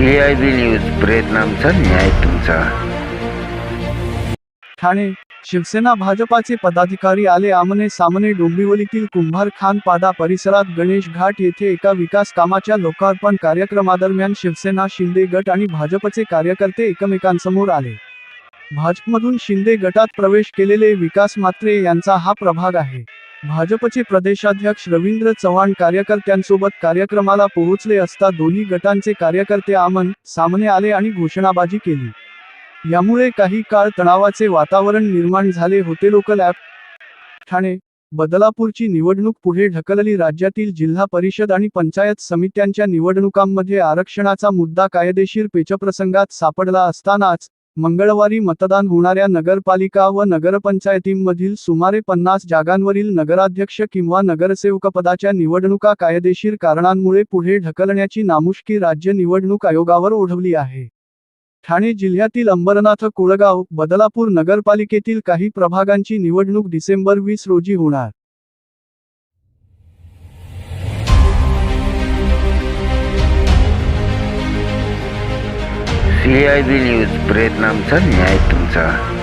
C I B news प्रयत्नांचा न्याय तुमचा. ठाणे शिवसेना भाजपाचे पदाधिकारी आले आमने सामने डोंबिवलीतील कुंभार खान पादा परिसरात गणेश घाट येथे एका विकास कामाच्या लोकार्पण कार्यक्रमादरम्यान शिवसेना शिंदे गट आणि भाजपचे कार्यकर्ते एकमेकांसमोर आले. भाजपमधून शिंदे गटात प्रवेश केलेले विकास मात्रे यांचा हा प्रभाग आहे. भाजपचे प्रदेशाध्यक्ष रवींद्र चव्हाण कार्यकर्त्यांसोबत कार्यक्रमाला पोहोचले असता दोन्ही गटांचे कार्यकर्ते आमन सामने आले आणि घोषणाबाजी केली. यामुळे काही काळ तणावाचे वातावरण निर्माण झाले होते. लोकल ॲप ठाणे बदलापूरची निवडणूक पुढे ढकलली. राज्यातील जिल्हा परिषद आणि पंचायत समित्यांच्या निवडणुकांमध्ये आरक्षणाचा मुद्दा कायदेशीर पेचप्रसंगात सापडला असतानाच मंगळवारी मतदान होणाऱ्या नगरपालिका व नगरपंचायतींमधील सुमारे पन्नास जागांवरील नगराध्यक्ष किंवा नगरसेवकपदाच्या निवडणुका कायदेशीर कारणांमुळे पुढे ढकलण्याची नामुष्की राज्य निवडणूक आयोगावर ओढवली आहे. ठाणे जिल्ह्यातील अंबरनाथ कोळगाव बदलापूर नगरपालिकेतील काही प्रभागांची निवडणूक डिसेंबर वीस रोजी होणार. सी आय बी न्यूज प्रयत्नांचा न्याय तुमचा.